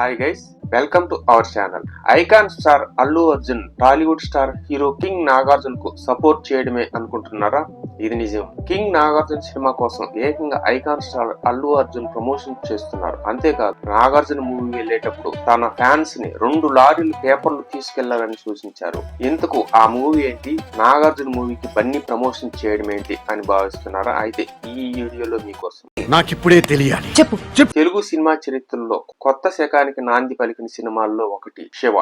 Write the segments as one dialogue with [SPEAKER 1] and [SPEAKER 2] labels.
[SPEAKER 1] Hi guys welcome to our channel icon star Allu Arjun Tollywood star hero king Nagarjuna కు support చేయడమే అనుకుంటున్నారా? ఇది నిజం. King Nagarjuna cinema కోసం ఏకంగా icon star Allu Arjun promotion చేస్తున్నారు. అంతేకాదు నాగార్జున మూవీ వెళ్ళేటప్పుడు తన ఫ్యాన్స్ని రెండు లారీలు పేపర్లు తీసుకెళ్ళాలని సూచించారు. ఎందుకు ఆ మూవీ ఏంటి? నాగార్జున మూవీకి బన్నీ ప్రమోషన్ చేయడం ఏంటి అని భావిస్తున్నారా? అయితే ఈ వీడియోలో మీకోసం
[SPEAKER 2] నాకిప్పుడే తెలియాలి.
[SPEAKER 3] చెప్పు.
[SPEAKER 1] తెలుగు తెలుగు సినిమా చరిత్రలో కొత్త శకానికి నాంది పలికిన సినిమాల్లో ఒకటి శివ.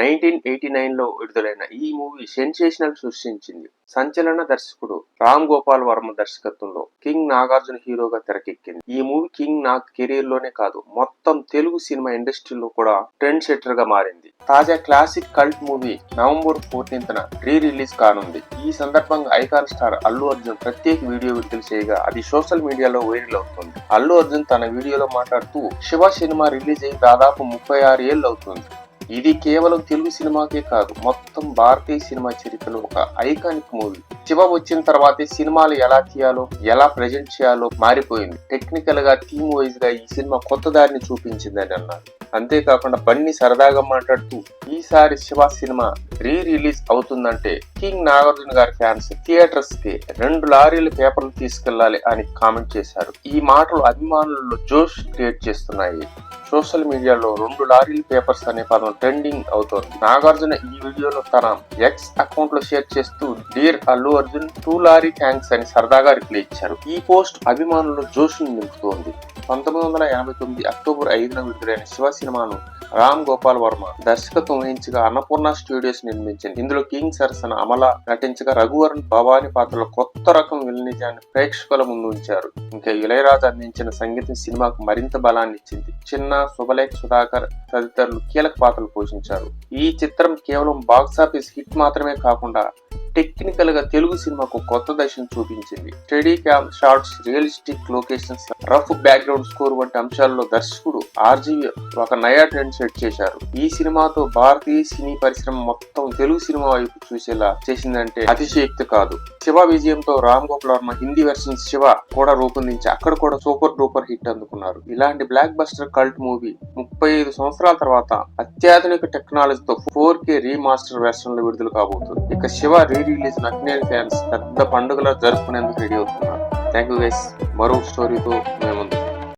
[SPEAKER 1] నైన్టీన్ ఎయిటీ నైన్లో విడుదలైన ఈ మూవీ సెన్సేషనల్ సృష్టించింది. సంచలన దర్శకుడు రామ్ గోపాల్ వర్మ దర్శకత్వంలో కింగ్ నాగార్జున హీరోగా తెరకెక్కింది. ఈ మూవీ కింగ్ నాగ్ కెరీర్లోనే కాదు మొత్తం తెలుగు సినిమా ఇండస్ట్రీలో కూడా ట్రెండ్ సెటర్గా మారింది. తాజా classic cult movie November fourteenth re release కానుంది. ఈ సందర్భంగా ఐకాన్ స్టార్ అల్లు అర్జున్ ప్రత్యేక వీడియో విడుదల చేయగా అది సోషల్ మీడియాలో వైరల్ అవుతుంది. అల్లు అర్జున్ తన వీడియోలో మాట్లాడుతూ శివ సినిమా రిలీజ్ అయ్యి దాదాపు ముప్పై ఆరు ఏళ్ళు అవుతుంది. ఇది కేవలం తెలుగు సినిమాకే కాదు మొత్తం భారతీయ సినిమా చరిత్రలో ఒక ఐకానిక్ మూవీ. శివ వచ్చిన తర్వాతే సినిమాలు ఎలా తీయాలో ఎలా ప్రజెంట్ చేయాలో మారిపోయింది. టెక్నికల్గా థీమ్ వైజ్గా ఈ సినిమా కొత్త దారిని చూపించిందని అన్నారు. అంతేకాకుండా బన్నీ సరదాగా మాట్లాడుతూ ఈసారి శివ సినిమా రీ రిలీజ్ అవుతుందంటే కింగ్ నాగార్జున గారి ఫ్యాన్స్ థియేటర్స్కి రెండు లారీల పేపర్లు తీసుకెళ్ళాలి అని కామెంట్ చేశారు. ఈ మాటలు అభిమానులలో జోష్ క్రియేట్ చేస్తున్నాయి. సోషల్ మీడియాలో రెండు లారీల పేపర్స్ అనే పదం ట్రెండింగ్ అవుతోంది. నాగార్జున ఈ వీడియోలో తన ఎక్స్ అకౌంట్లో షేర్ చేస్తూ dear Allu Arjun two lorry thanks అని సరదాగా రిప్లై ఇచ్చారు. ఈ పోస్ట్ అభిమానులు జోష్ను నింపుతోంది. పంతొమ్మిది వందల ఎనభై తొమ్మిది అక్టోబర్ ఐదున విడుదలైన శివ సినిమాను రామ్ గోపాల్ వర్మ దర్శకత్వం వహించగా అన్నపూర్ణ స్టూడియోస్ నిర్మించింది. ఇందులో కింగ్ సరసన అమల నటించగా రఘువరన్ భవాని పాత్రలో కొత్త రకం విలనిజాన్ని ప్రేక్షకుల ముందు ఉంచారు. ఇంకా ఇళయరాజు అందించిన సంగీతం సినిమాకు మరింత బలాన్ని ఇచ్చింది. చిన్న శుభలేఖ సుధాకర్ తదితరులు కీలక పాత్రలు పోషించారు. ఈ చిత్రం కేవలం బాక్సాఫీస్ హిట్ మాత్రమే కాకుండా టెక్నికల్గా తెలుగు సినిమాకు కొత్త దశను చూపించింది. Steady cam shots realistic locations rough background score వంటి అంశాల్లో దర్శకుడు ఆర్జీవి ఒక నయా ట్రెండ్ సెట్ చేశారు. ఈ సినిమాతో భారతీయ సినీ పరిశ్రమ మొత్తం తెలుగు సినిమా వైపు చూసేలా చేసిందంటే అతిశయోక్తి కాదు. శివ విజయంతో రామ్ గోపాల్ వర్మ హిందీ వెర్షన్ శివ కూడా రూపొందించి అక్కడ కూడా సూపర్ డూపర్ హిట్ అందుకున్నారు. ఇలాంటి బ్లాక్ బస్టర్ కల్ట్ మూవీ ముప్పై ఐదు సంవత్సరాల తర్వాత అత్యాధునిక టెక్నాలజీతో ఫోర్ కే రీమాస్టర్ వెర్షన్లో విడుదల కాబోతుంది. ఇక శివ రీ రిలీజ్ నక్నేల్ ఫ్యాన్స్ పెద్ద పండుగలా జరుపుకునేందుకు రెడీ అవుతున్నారు. థ్యాంక్ యూ గైస్ మరో స్టోరీతో మేము